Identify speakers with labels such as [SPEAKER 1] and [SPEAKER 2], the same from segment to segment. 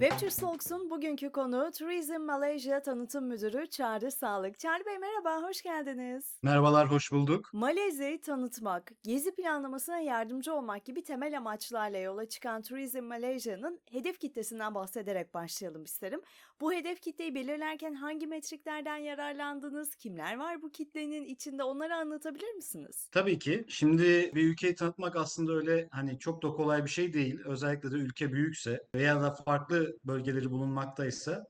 [SPEAKER 1] Webtür Talks'un bugünkü konuğu Turizm Malaysia Tanıtım Müdürü Çağrı Sağlık. Çağrı Bey merhaba, hoş geldiniz.
[SPEAKER 2] Merhabalar, hoş bulduk.
[SPEAKER 1] Malezya'yı tanıtmak, gezi planlamasına yardımcı olmak gibi temel amaçlarla yola çıkan Turizm Malaysia'nın hedef kitlesinden bahsederek başlayalım isterim. Bu hedef kitleyi belirlerken hangi metriklerden yararlandınız? Kimler var bu kitlenin içinde? Onları anlatabilir misiniz?
[SPEAKER 2] Tabii ki. Şimdi bir ülkeyi tanıtmak aslında öyle hani çok da kolay bir şey değil. Özellikle de ülke büyükse veya da farklı bölgeleri bulunmaktaysa.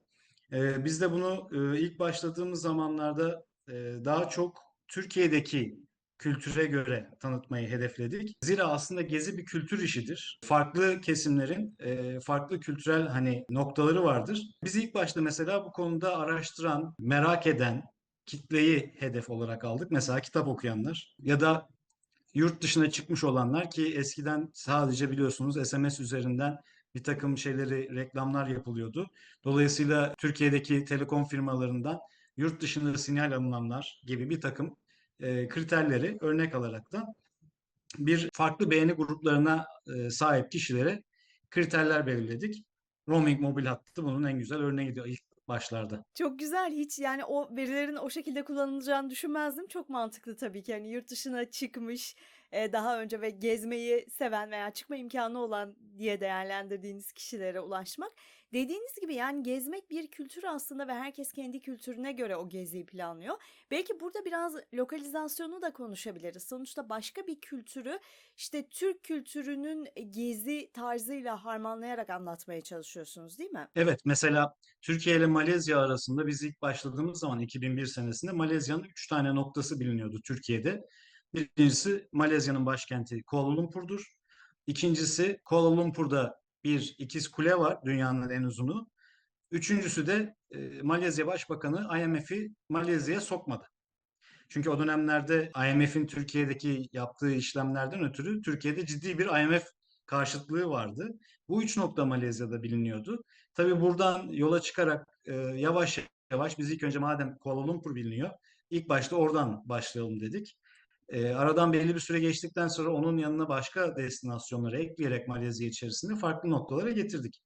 [SPEAKER 2] Ee, biz de bunu e, ilk başladığımız zamanlarda e, daha çok Türkiye'deki kültüre göre tanıtmayı hedefledik. Zira aslında gezi bir kültür işidir. Farklı kesimlerin e, farklı kültürel hani noktaları vardır. Biz ilk başta mesela bu konuda araştıran, merak eden kitleyi hedef olarak aldık. Mesela kitap okuyanlar ya da yurt dışına çıkmış olanlar ki eskiden sadece biliyorsunuz SMS üzerinden bir takım şeyleri reklamlar yapılıyordu. Dolayısıyla Türkiye'deki telekom firmalarından yurt dışında sinyal alınanlar gibi bir takım e, kriterleri örnek alarak da bir farklı beğeni gruplarına e, sahip kişilere kriterler belirledik. Roaming mobil hattı bunun en güzel örneğiydi ilk başlarda.
[SPEAKER 1] Çok güzel. Hiç yani o verilerin o şekilde kullanılacağını düşünmezdim. Çok mantıklı tabii ki. Hani yurt dışına çıkmış e, daha önce ve gezmeyi seven veya çıkma imkanı olan diye değerlendirdiğiniz kişilere ulaşmak. Dediğiniz gibi yani gezmek bir kültür aslında ve herkes kendi kültürüne göre o geziyi planlıyor. Belki burada biraz lokalizasyonu da konuşabiliriz. Sonuçta başka bir kültürü işte Türk kültürünün gezi tarzıyla harmanlayarak anlatmaya çalışıyorsunuz değil mi?
[SPEAKER 2] Evet, mesela Türkiye ile Malezya arasında biz ilk başladığımız zaman 2001 senesinde Malezya'nın 3 tane noktası biliniyordu Türkiye'de. Birincisi Malezya'nın başkenti Kuala Lumpur'dur. İkincisi Kuala Lumpur'da bir ikiz kule var dünyanın en uzunu. Üçüncüsü de e, Malezya Başbakanı IMF'i Malezya'ya sokmadı. Çünkü o dönemlerde IMF'in Türkiye'deki yaptığı işlemlerden ötürü Türkiye'de ciddi bir IMF karşıtlığı vardı. Bu üç nokta Malezya'da biliniyordu. Tabii buradan yola çıkarak e, yavaş yavaş biz ilk önce madem Kuala Lumpur biliniyor, ilk başta oradan başlayalım dedik. E, aradan belli bir süre geçtikten sonra onun yanına başka destinasyonları ekleyerek Malezya içerisinde farklı noktalara getirdik.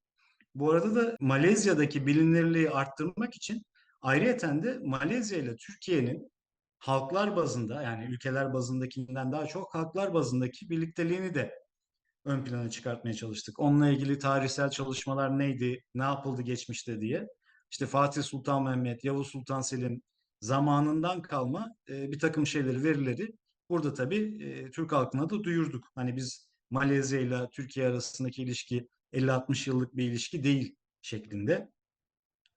[SPEAKER 2] Bu arada da Malezya'daki bilinirliği arttırmak için ayrıyeten de Malezya ile Türkiye'nin halklar bazında yani ülkeler bazındakinden daha çok halklar bazındaki birlikteliğini de ön plana çıkartmaya çalıştık. Onunla ilgili tarihsel çalışmalar neydi, ne yapıldı geçmişte diye. İşte Fatih Sultan Mehmet, Yavuz Sultan Selim zamanından kalma e, bir takım şeyleri, verileri burada tabii e, Türk halkına da duyurduk. Hani biz Malezya ile Türkiye arasındaki ilişki 50-60 yıllık bir ilişki değil şeklinde.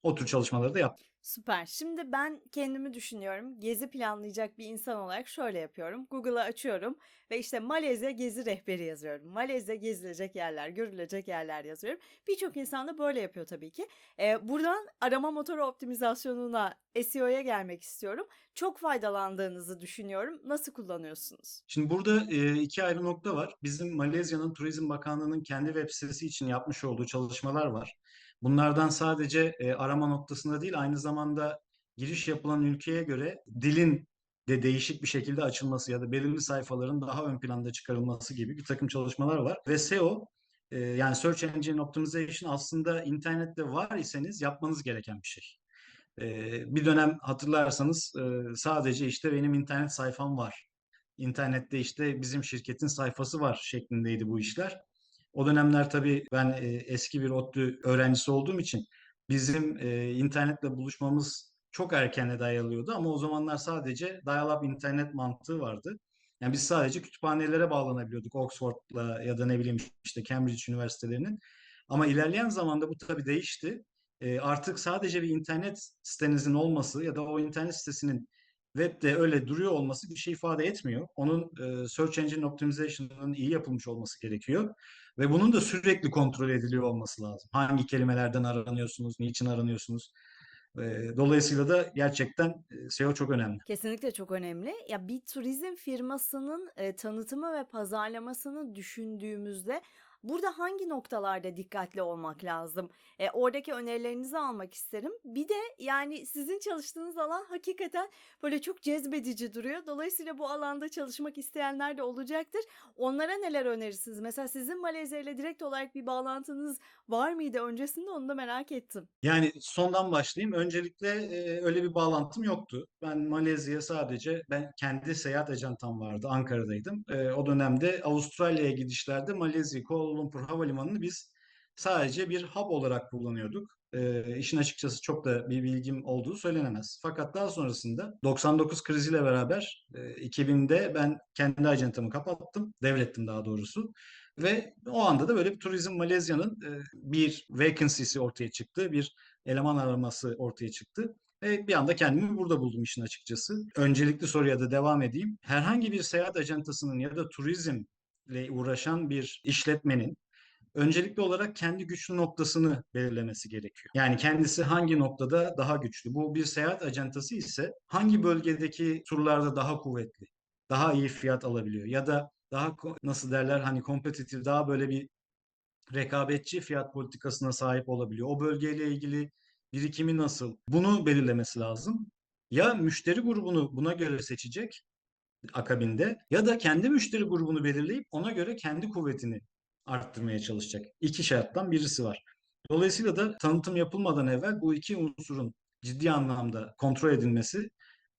[SPEAKER 2] O tür çalışmaları da yaptık.
[SPEAKER 1] Süper. Şimdi ben kendimi düşünüyorum. Gezi planlayacak bir insan olarak şöyle yapıyorum. Google'ı açıyorum ve işte Malezya gezi rehberi yazıyorum. Malezya gezilecek yerler, görülecek yerler yazıyorum. Birçok insan da böyle yapıyor tabii ki. Ee, buradan arama motoru optimizasyonuna, SEO'ya gelmek istiyorum. Çok faydalandığınızı düşünüyorum. Nasıl kullanıyorsunuz?
[SPEAKER 2] Şimdi burada e, iki ayrı nokta var. Bizim Malezya'nın Turizm Bakanlığı'nın kendi web sitesi için yapmış olduğu çalışmalar var. Bunlardan sadece e, arama noktasında değil, aynı zamanda giriş yapılan ülkeye göre dilin de değişik bir şekilde açılması ya da belirli sayfaların daha ön planda çıkarılması gibi bir takım çalışmalar var. Ve SEO e, yani Search Engine Optimization aslında internette var iseniz yapmanız gereken bir şey. E, bir dönem hatırlarsanız e, sadece işte benim internet sayfam var. İnternette işte bizim şirketin sayfası var şeklindeydi bu işler. O dönemler tabii ben e, eski bir ODTÜ öğrencisi olduğum için bizim e, internetle buluşmamız çok erkene dayalıyordu ama o zamanlar sadece dial-up internet mantığı vardı. Yani biz sadece kütüphanelere bağlanabiliyorduk Oxford'la ya da ne bileyim işte Cambridge üniversitelerinin. Ama ilerleyen zamanda bu tabii değişti. E, artık sadece bir internet sitenizin olması ya da o internet sitesinin webde öyle duruyor olması bir şey ifade etmiyor. Onun e, search engine optimization'ının iyi yapılmış olması gerekiyor. Ve bunun da sürekli kontrol ediliyor olması lazım. Hangi kelimelerden aranıyorsunuz, niçin aranıyorsunuz? E, dolayısıyla da gerçekten e, SEO çok önemli.
[SPEAKER 1] Kesinlikle çok önemli. Ya bir turizm firmasının e, tanıtımı ve pazarlamasını düşündüğümüzde Burada hangi noktalarda dikkatli olmak lazım? Eee, oradaki önerilerinizi almak isterim. Bir de, yani, sizin çalıştığınız alan hakikaten, böyle, çok cezbedici duruyor. Dolayısıyla bu alanda çalışmak isteyenler de olacaktır. Onlara neler önerirsiniz? Mesela sizin Malezya'yla direkt olarak bir bağlantınız var mıydı öncesinde? Onu da merak ettim.
[SPEAKER 2] Yani, sondan başlayayım. Öncelikle, eee, öyle bir bağlantım yoktu. Ben Malezya'ya sadece ben kendi seyahat ajantam vardı, Ankara'daydım. Eee, o dönemde Avustralya'ya gidişlerde Malezya Kuala Lumpur Havalimanı'nı biz sadece bir hub olarak kullanıyorduk. Eee, işin açıkçası çok da bir bilgim olduğu söylenemez. Fakat daha sonrasında 99 kriziyle beraber, eee, 2000'de ben kendi ajantamı kapattım, devrettim daha doğrusu ve o anda da böyle bir Turizm Malezya'nın, eee, bir vacancy'si ortaya çıktı, bir eleman araması ortaya çıktı ve bir anda kendimi burada buldum işin açıkçası. Öncelikli soruya da devam edeyim. Herhangi bir seyahat ajantasının ya da turizmle uğraşan bir işletmenin öncelikli olarak kendi güçlü noktasını belirlemesi gerekiyor. Yani kendisi hangi noktada daha güçlü? Bu bir seyahat ajantası ise hangi bölgedeki turlarda daha kuvvetli, daha iyi fiyat alabiliyor ya da daha nasıl derler, hani, kompetitif, daha böyle bir rekabetçi fiyat politikasına sahip olabiliyor. O bölgeyle ilgili birikimi nasıl? Bunu belirlemesi lazım. Ya müşteri grubunu buna göre seçecek akabinde ya da kendi müşteri grubunu belirleyip ona göre kendi kuvvetini arttırmaya çalışacak. 2 şarttan birisi var. Dolayısıyla da tanıtım yapılmadan evvel bu 2 unsurun ciddi anlamda kontrol edilmesi,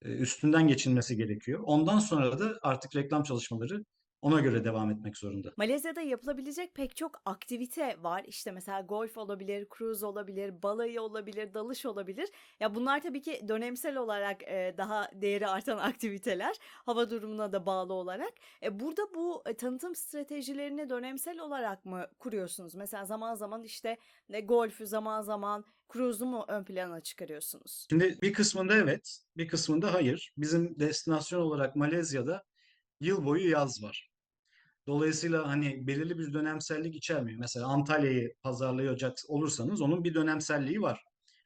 [SPEAKER 2] eee, üstünden geçilmesi gerekiyor. Ondan sonra da artık reklam çalışmaları ona göre devam etmek zorunda.
[SPEAKER 1] Malezya'da yapılabilecek pek çok aktivite var. İşte, mesela golf olabilir, kruz olabilir, balayı olabilir, dalış olabilir. Ya, bunlar tabii ki dönemsel olarak, eee, daha değeri artan aktiviteler, hava durumuna da bağlı olarak. E, burada bu, eee, tanıtım stratejilerini dönemsel olarak mı kuruyorsunuz? Mesela zaman zaman, işte, eee, golfü, zaman zaman kruzu mu ön plana çıkarıyorsunuz?
[SPEAKER 2] Şimdi bir kısmında evet, bir kısmında hayır. Bizim destinasyon olarak Malezya'da yıl boyu yaz var. Dolayısıyla, hani, belirli bir dönemsellik içermiyor. Mesela Antalya'yı pazarlayacak olursanız onun bir dönemselliği var.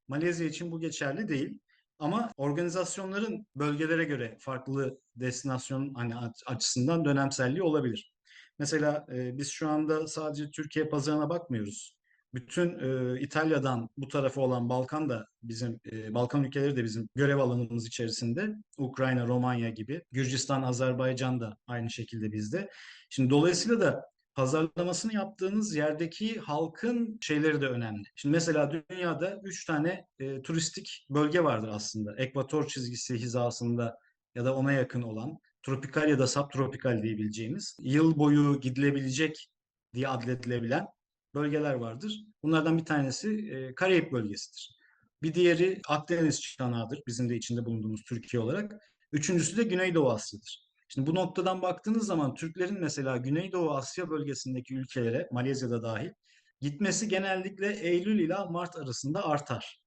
[SPEAKER 2] Malezya için bu geçerli değil ama organizasyonların bölgelere göre farklı destinasyon, hani, aç açısından dönemselliği olabilir. Mesela, eee, biz şu anda sadece Türkiye pazarına bakmıyoruz. Bütün, eee, İtalya'dan bu tarafa olan Balkan da bizim, eee, Balkan ülkeleri de bizim görev alanımız içerisinde. Ukrayna, Romanya gibi. Gürcistan, Azerbaycan da aynı şekilde bizde. Şimdi dolayısıyla da pazarlamasını yaptığınız yerdeki halkın şeyleri de önemli. Şimdi mesela dünyada 3 tane, eee, turistik bölge vardır aslında. Ekvator çizgisi hizasında ya da ona yakın olan, tropikal ya da subtropikal diyebileceğimiz, yıl boyu gidilebilecek diye adledilebilen bölgeler vardır. Bunlardan bir tanesi, eee, Karayip bölgesidir. Bir diğeri Akdeniz çanağıdır, bizim de içinde bulunduğumuz Türkiye olarak. Üçüncüsü de Güneydoğu Asya'dır. Şimdi bu noktadan baktığınız zaman Türklerin mesela Güneydoğu Asya bölgesindeki ülkelere, Malezya'da dahil, gitmesi genellikle Eylül ile Mart arasında artar.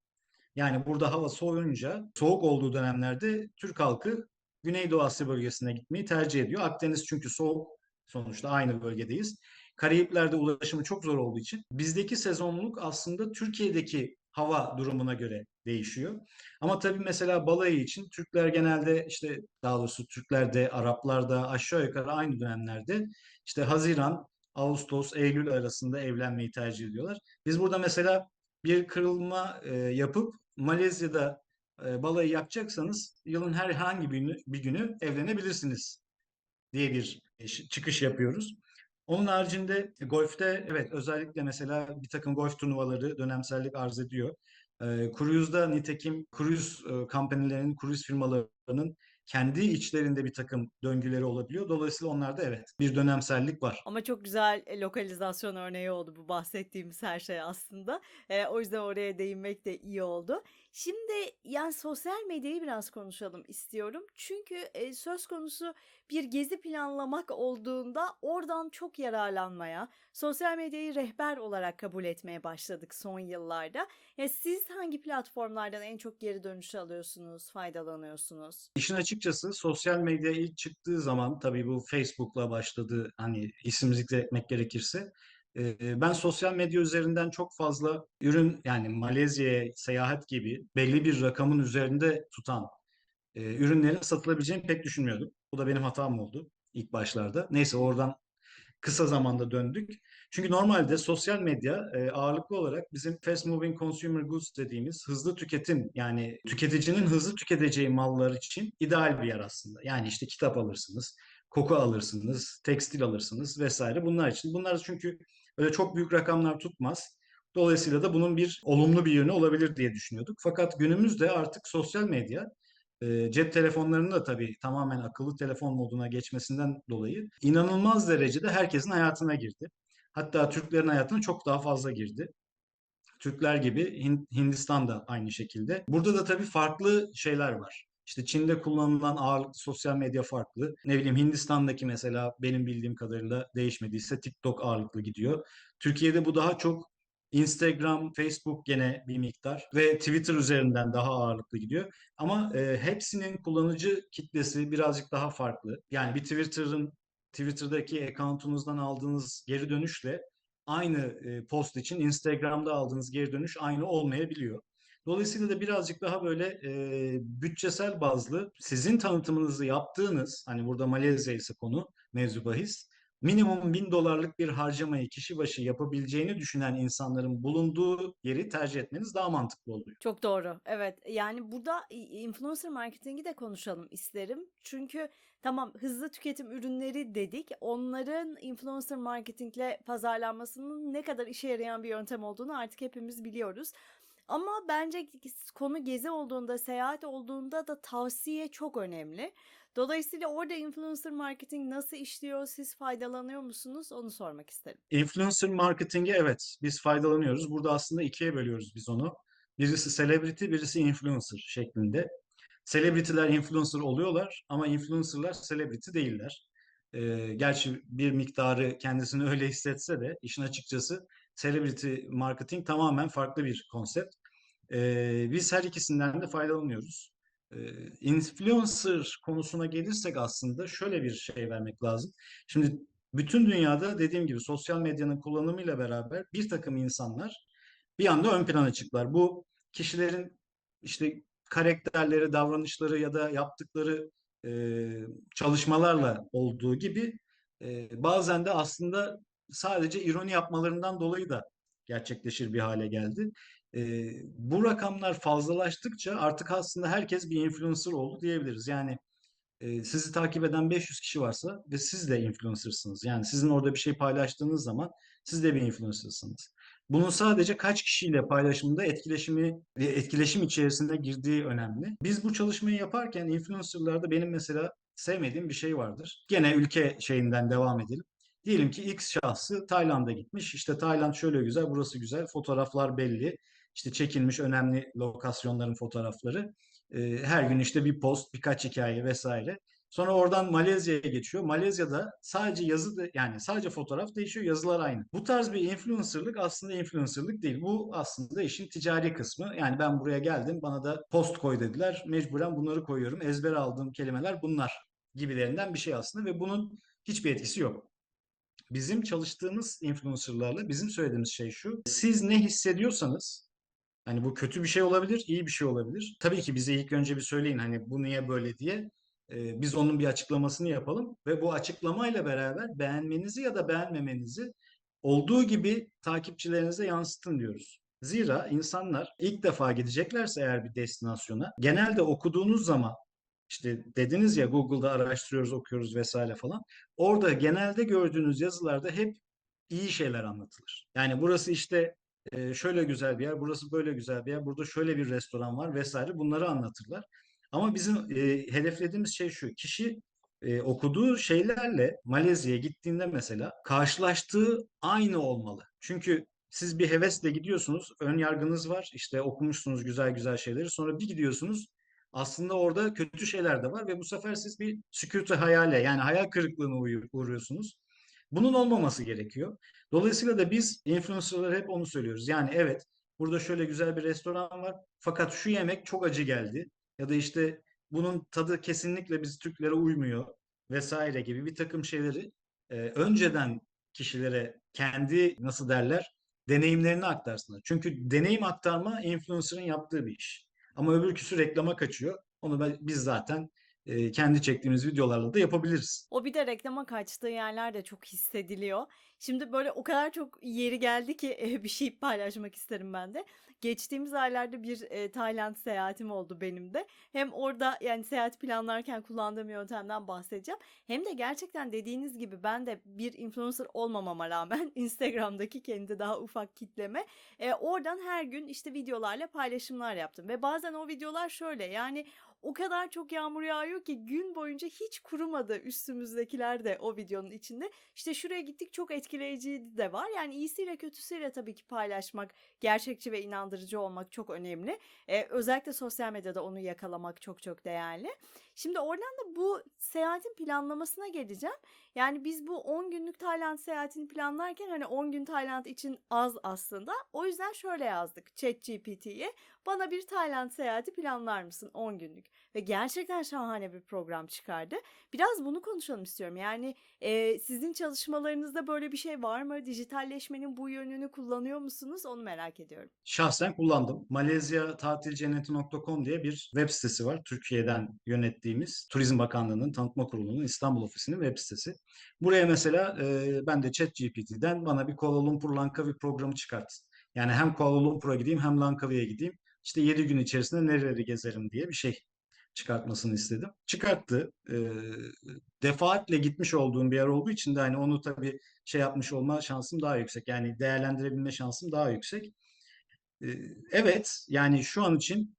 [SPEAKER 2] Yani burada hava soğuyunca, soğuk olduğu dönemlerde Türk halkı Güneydoğu Asya bölgesine gitmeyi tercih ediyor. Akdeniz çünkü soğuk, sonuçta aynı bölgedeyiz. Karayipler'de ulaşımı çok zor olduğu için bizdeki sezonluk aslında Türkiye'deki hava durumuna göre değişiyor. Ama tabii mesela balayı için Türkler genelde işte daha doğrusu Türkler de Araplar da aşağı yukarı aynı dönemlerde işte Haziran, Ağustos, Eylül arasında evlenmeyi tercih ediyorlar. Biz burada mesela bir kırılma e, yapıp Malezya'da e, balayı yapacaksanız yılın herhangi bir günü, bir günü evlenebilirsiniz diye bir e, çıkış yapıyoruz. Onun haricinde golfte evet özellikle mesela bir takım golf turnuvaları dönemsellik arz ediyor. Eee cruise'da nitekim cruise eee, company'lerin, cruise firmalarının kendi içlerinde bir takım döngüleri olabiliyor. Dolayısıyla onlarda evet bir dönemsellik var.
[SPEAKER 1] Ama çok güzel, eee, lokalizasyon örneği oldu bu bahsettiğimiz her şey aslında. Eee, o yüzden oraya değinmek de iyi oldu. Şimdi, yani, sosyal medyayı biraz konuşalım istiyorum. Çünkü, eee, söz konusu bir gezi planlamak olduğunda oradan çok yararlanmaya, sosyal medyayı rehber olarak kabul etmeye başladık son yıllarda. Ya, siz hangi platformlardan en çok geri dönüş alıyorsunuz, faydalanıyorsunuz?
[SPEAKER 2] İşin açıkçası sosyal medya ilk çıktığı zaman tabii bu Facebook'la başladı hani isim zikretmek gerekirse. Ben sosyal medya üzerinden çok fazla ürün yani Malezya'ya seyahat gibi belli bir rakamın üzerinde tutan ürünlerin satılabileceğini pek düşünmüyordum. Bu da benim hatam oldu ilk başlarda. Neyse oradan kısa zamanda döndük. Çünkü normalde sosyal medya ağırlıklı olarak bizim fast moving consumer goods dediğimiz hızlı tüketim yani tüketicinin hızlı tüketeceği mallar için ideal bir yer aslında. Yani işte kitap alırsınız, koku alırsınız, tekstil alırsınız vesaire bunlar için. Bunlar çünkü öyle çok büyük rakamlar tutmaz. Dolayısıyla da bunun bir olumlu bir yönü olabilir diye düşünüyorduk. Fakat günümüzde artık sosyal medya e, cep telefonlarının da tabii tamamen akıllı telefon moduna geçmesinden dolayı inanılmaz derecede herkesin hayatına girdi. Hatta Türklerin hayatına çok daha fazla girdi. Türkler gibi Hin- Hindistan da aynı şekilde. Burada da tabii farklı şeyler var. İşte Çin'de kullanılan ağırlıklı sosyal medya farklı. Ne bileyim Hindistan'daki mesela benim bildiğim kadarıyla değişmediyse TikTok ağırlıklı gidiyor. Türkiye'de bu daha çok Instagram, Facebook gene bir miktar ve Twitter üzerinden daha ağırlıklı gidiyor. Ama e, hepsinin kullanıcı kitlesi birazcık daha farklı. Yani bir Twitter'ın Twitter'daki account'unuzdan aldığınız geri dönüşle aynı e, post için Instagram'da aldığınız geri dönüş aynı olmayabiliyor. Dolayısıyla da birazcık daha böyle e, bütçesel bazlı sizin tanıtımınızı yaptığınız hani burada Malezya ise konu mevzu bahis minimum bin dolarlık bir harcamayı kişi başı yapabileceğini düşünen insanların bulunduğu yeri tercih etmeniz daha mantıklı oluyor.
[SPEAKER 1] Çok doğru. Evet. Yani burada influencer marketingi de konuşalım isterim. Çünkü tamam hızlı tüketim ürünleri dedik. Onların influencer marketingle pazarlanmasının ne kadar işe yarayan bir yöntem olduğunu artık hepimiz biliyoruz. Ama bence konu gezi olduğunda, seyahat olduğunda da tavsiye çok önemli. Dolayısıyla orada influencer marketing nasıl işliyor, siz faydalanıyor musunuz? Onu sormak isterim.
[SPEAKER 2] Influencer marketingi evet biz faydalanıyoruz. Burada aslında ikiye bölüyoruz biz onu. Birisi celebrity, birisi influencer şeklinde. Celebrity'ler influencer oluyorlar ama influencer'lar celebrity değiller. Ee, gerçi bir miktarı kendisini öyle hissetse de işin açıkçası celebrity marketing tamamen farklı bir konsept. Ee, biz her ikisinden de faydalanıyoruz. Ee, influencer konusuna gelirsek aslında şöyle bir şey vermek lazım. Şimdi bütün dünyada dediğim gibi sosyal medyanın kullanımıyla beraber bir takım insanlar bir anda ön plana çıktılar. Bu kişilerin işte karakterleri, davranışları ya da yaptıkları e, çalışmalarla olduğu gibi e, bazen de aslında sadece ironi yapmalarından dolayı da gerçekleşir bir hale geldi. E, bu rakamlar fazlalaştıkça artık aslında herkes bir influencer oldu diyebiliriz. Yani e, sizi takip eden 500 kişi varsa ve siz de influencer'sınız. Yani sizin orada bir şey paylaştığınız zaman siz de bir influencer'sınız. Bunun sadece kaç kişiyle paylaşımda etkileşimi e, etkileşim içerisinde girdiği önemli. Biz bu çalışmayı yaparken influencer'larda benim mesela sevmediğim bir şey vardır. Gene ülke şeyinden devam edelim. Diyelim ki X şahsı Tayland'a gitmiş. İşte Tayland şöyle güzel, burası güzel. Fotoğraflar belli. İşte çekilmiş önemli lokasyonların fotoğrafları. Ee, her gün işte bir post, birkaç hikaye vesaire. Sonra oradan Malezya'ya geçiyor. Malezya'da sadece yazı da, yani sadece fotoğraf değişiyor, yazılar aynı. Bu tarz bir influencerlık aslında influencerlık değil. Bu aslında işin ticari kısmı. Yani ben buraya geldim, bana da post koy dediler. Mecburen bunları koyuyorum. Ezber aldığım kelimeler bunlar gibilerinden bir şey aslında ve bunun hiçbir etkisi yok. Bizim çalıştığımız influencerlarla bizim söylediğimiz şey şu. Siz ne hissediyorsanız Hani bu kötü bir şey olabilir, iyi bir şey olabilir. Tabii ki bize ilk önce bir söyleyin hani bu niye böyle diye. Ee, biz onun bir açıklamasını yapalım ve bu açıklamayla beraber beğenmenizi ya da beğenmemenizi olduğu gibi takipçilerinize yansıtın diyoruz. Zira insanlar ilk defa gideceklerse eğer bir destinasyona genelde okuduğunuz zaman işte dediniz ya Google'da araştırıyoruz, okuyoruz vesaire falan. Orada genelde gördüğünüz yazılarda hep iyi şeyler anlatılır. Yani burası işte e, şöyle güzel bir yer, burası böyle güzel bir yer, burada şöyle bir restoran var vesaire bunları anlatırlar. Ama bizim e, hedeflediğimiz şey şu, kişi e, okuduğu şeylerle Malezya'ya gittiğinde mesela karşılaştığı aynı olmalı. Çünkü siz bir hevesle gidiyorsunuz, ön yargınız var, işte okumuşsunuz güzel güzel şeyleri, sonra bir gidiyorsunuz, aslında orada kötü şeyler de var ve bu sefer siz bir sükûtu hayale yani hayal kırıklığına uğruyorsunuz. Bunun olmaması gerekiyor. Dolayısıyla da biz influencerlara hep onu söylüyoruz. Yani evet burada şöyle güzel bir restoran var fakat şu yemek çok acı geldi ya da işte bunun tadı kesinlikle biz Türklere uymuyor vesaire gibi bir takım şeyleri e, önceden kişilere kendi nasıl derler deneyimlerini aktarsınlar. Çünkü deneyim aktarma influencer'ın yaptığı bir iş. Ama öbürküsü reklama kaçıyor. Onu ben- biz zaten kendi çektiğimiz videolarla da yapabiliriz.
[SPEAKER 1] O bir de reklama kaçtığı yerler de çok hissediliyor. Şimdi böyle o kadar çok yeri geldi ki bir şey paylaşmak isterim ben de. Geçtiğimiz aylarda bir Tayland seyahatim oldu benim de. Hem orada yani seyahat planlarken kullandığım yöntemden bahsedeceğim. Hem de gerçekten dediğiniz gibi ben de bir influencer olmamama rağmen Instagram'daki kendi daha ufak kitleme oradan her gün işte videolarla paylaşımlar yaptım. Ve bazen o videolar şöyle yani o kadar çok yağmur yağıyor ki gün boyunca hiç kurumadı üstümüzdekiler de o videonun içinde. İşte şuraya gittik çok etkileyici de var. Yani iyisiyle kötüsüyle tabii ki paylaşmak, gerçekçi ve inandırıcı olmak çok önemli. Ee, özellikle sosyal medyada onu yakalamak çok çok değerli. Şimdi oradan da bu seyahatin planlamasına geleceğim. Yani biz bu 10 günlük Tayland seyahatini planlarken hani 10 gün Tayland için az aslında. O yüzden şöyle yazdık ChatGPT'ye. Bana bir Tayland seyahati planlar mısın 10 günlük? Ve gerçekten şahane bir program çıkardı. Biraz bunu konuşalım istiyorum. Yani e, sizin çalışmalarınızda böyle bir şey var mı? Dijitalleşmenin bu yönünü kullanıyor musunuz? Onu merak ediyorum.
[SPEAKER 2] Şahsen kullandım. Malezya diye bir web sitesi var. Türkiye'den yönettiğimiz Turizm Bakanlığı'nın Tanıtma Kurulu'nun İstanbul ofisinin web sitesi. Buraya mesela e, ben de ChatGPT'den bana bir Kuala Lumpur Langkawi programı çıkart. Yani hem Kuala Lumpur'a gideyim hem Langkawi'ye gideyim. İşte 7 gün içerisinde nereleri gezerim diye bir şey çıkartmasını istedim. Çıkarttı. E, defaatle gitmiş olduğum bir yer olduğu için de hani onu tabii şey yapmış olma şansım daha yüksek. Yani değerlendirebilme şansım daha yüksek. E, evet yani şu an için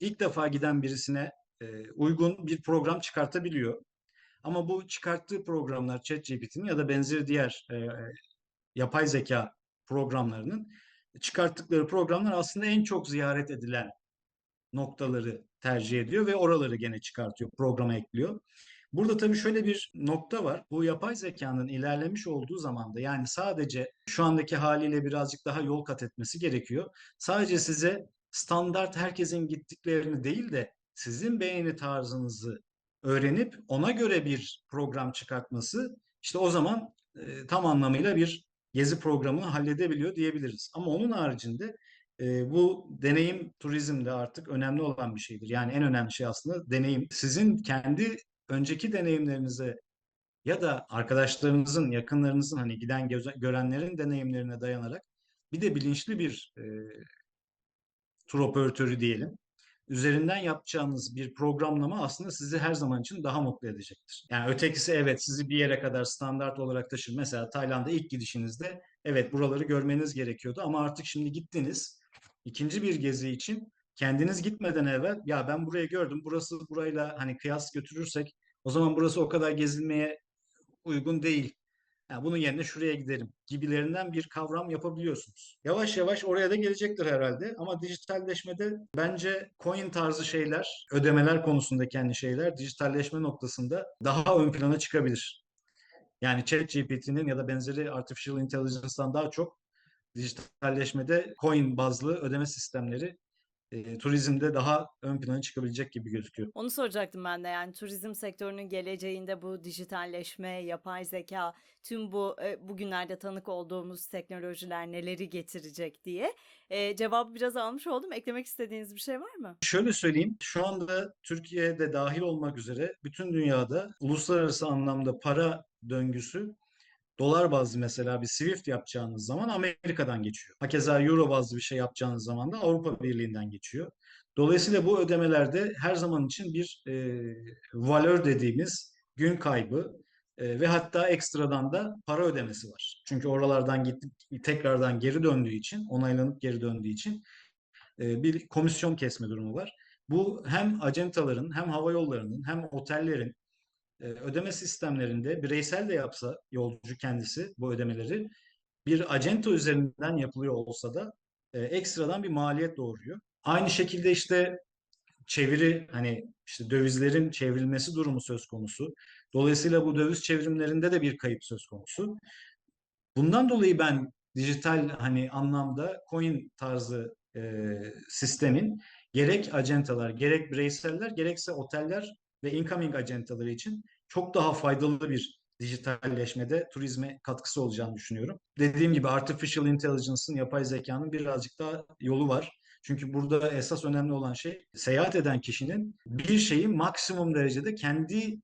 [SPEAKER 2] ilk defa giden birisine e, uygun bir program çıkartabiliyor. Ama bu çıkarttığı programlar ChatGPT'nin ya da benzeri diğer e, yapay zeka programlarının çıkarttıkları programlar aslında en çok ziyaret edilen noktaları tercih ediyor ve oraları gene çıkartıyor, programa ekliyor. Burada tabii şöyle bir nokta var. Bu yapay zekanın ilerlemiş olduğu zamanda yani sadece şu andaki haliyle birazcık daha yol kat etmesi gerekiyor. Sadece size standart herkesin gittiklerini değil de sizin beğeni tarzınızı öğrenip ona göre bir program çıkartması işte o zaman e, tam anlamıyla bir gezi programı halledebiliyor diyebiliriz. Ama onun haricinde e, bu deneyim turizmde artık önemli olan bir şeydir. Yani en önemli şey aslında deneyim. Sizin kendi önceki deneyimlerinize ya da arkadaşlarınızın, yakınlarınızın hani giden görenlerin deneyimlerine dayanarak bir de bilinçli bir e, tur operatörü diyelim üzerinden yapacağınız bir programlama aslında sizi her zaman için daha mutlu edecektir. Yani ötekisi evet sizi bir yere kadar standart olarak taşır. Mesela Tayland'a ilk gidişinizde evet buraları görmeniz gerekiyordu ama artık şimdi gittiniz. İkinci bir gezi için kendiniz gitmeden evvel ya ben burayı gördüm. Burası burayla hani kıyas götürürsek o zaman burası o kadar gezilmeye uygun değil yani bunun yerine şuraya giderim gibilerinden bir kavram yapabiliyorsunuz. Yavaş yavaş oraya da gelecektir herhalde ama dijitalleşmede bence coin tarzı şeyler, ödemeler konusunda kendi şeyler dijitalleşme noktasında daha ön plana çıkabilir. Yani ChatGPT'nin ya da benzeri artificial intelligence'dan daha çok dijitalleşmede coin bazlı ödeme sistemleri e, turizmde daha ön plana çıkabilecek gibi gözüküyor.
[SPEAKER 1] Onu soracaktım ben de yani turizm sektörünün geleceğinde bu dijitalleşme, yapay zeka, tüm bu e, bugünlerde tanık olduğumuz teknolojiler neleri getirecek diye. E, cevabı biraz almış oldum. Eklemek istediğiniz bir şey var mı?
[SPEAKER 2] Şöyle söyleyeyim. Şu anda Türkiye'de dahil olmak üzere bütün dünyada uluslararası anlamda para döngüsü dolar bazlı mesela bir Swift yapacağınız zaman Amerika'dan geçiyor. Hakeza euro bazlı bir şey yapacağınız zaman da Avrupa Birliği'nden geçiyor. Dolayısıyla bu ödemelerde her zaman için bir e, valör dediğimiz gün kaybı e, ve hatta ekstradan da para ödemesi var. Çünkü oralardan gittik tekrardan geri döndüğü için, onaylanıp geri döndüğü için e, bir komisyon kesme durumu var. Bu hem acentaların hem hava yollarının hem otellerin ödeme sistemlerinde bireysel de yapsa yolcu kendisi bu ödemeleri bir acento üzerinden yapılıyor olsa da e, ekstradan bir maliyet doğuruyor. Aynı şekilde işte çeviri hani işte dövizlerin çevrilmesi durumu söz konusu. Dolayısıyla bu döviz çevrimlerinde de bir kayıp söz konusu. Bundan dolayı ben dijital hani anlamda coin tarzı e, sistemin gerek acentalar, gerek bireyseller, gerekse oteller ve incoming acentaları için çok daha faydalı bir dijitalleşmede turizme katkısı olacağını düşünüyorum. Dediğim gibi artificial intelligence'ın, yapay zekanın birazcık daha yolu var. Çünkü burada esas önemli olan şey seyahat eden kişinin bir şeyi maksimum derecede kendi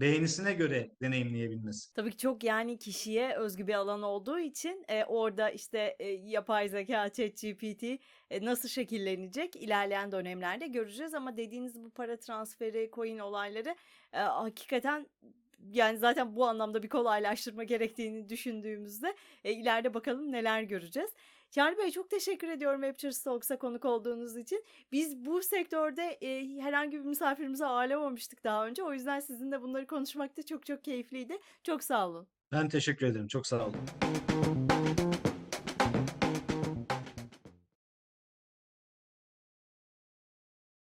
[SPEAKER 2] beğenisine göre deneyimleyebilmesi.
[SPEAKER 1] Tabii ki çok yani kişiye özgü bir alan olduğu için e, orada işte e, yapay zeka, ChatGPT e, nasıl şekillenecek ilerleyen dönemlerde göreceğiz ama dediğiniz bu para transferi, coin olayları e, hakikaten yani zaten bu anlamda bir kolaylaştırma gerektiğini düşündüğümüzde e, ileride bakalım neler göreceğiz. Çağrı Bey çok teşekkür ediyorum Webchers Talks'a konuk olduğunuz için. Biz bu sektörde e, herhangi bir misafirimizi ağırlamamıştık daha önce. O yüzden sizinle bunları konuşmak da çok çok keyifliydi. Çok sağ olun.
[SPEAKER 2] Ben teşekkür ederim. Çok sağ olun.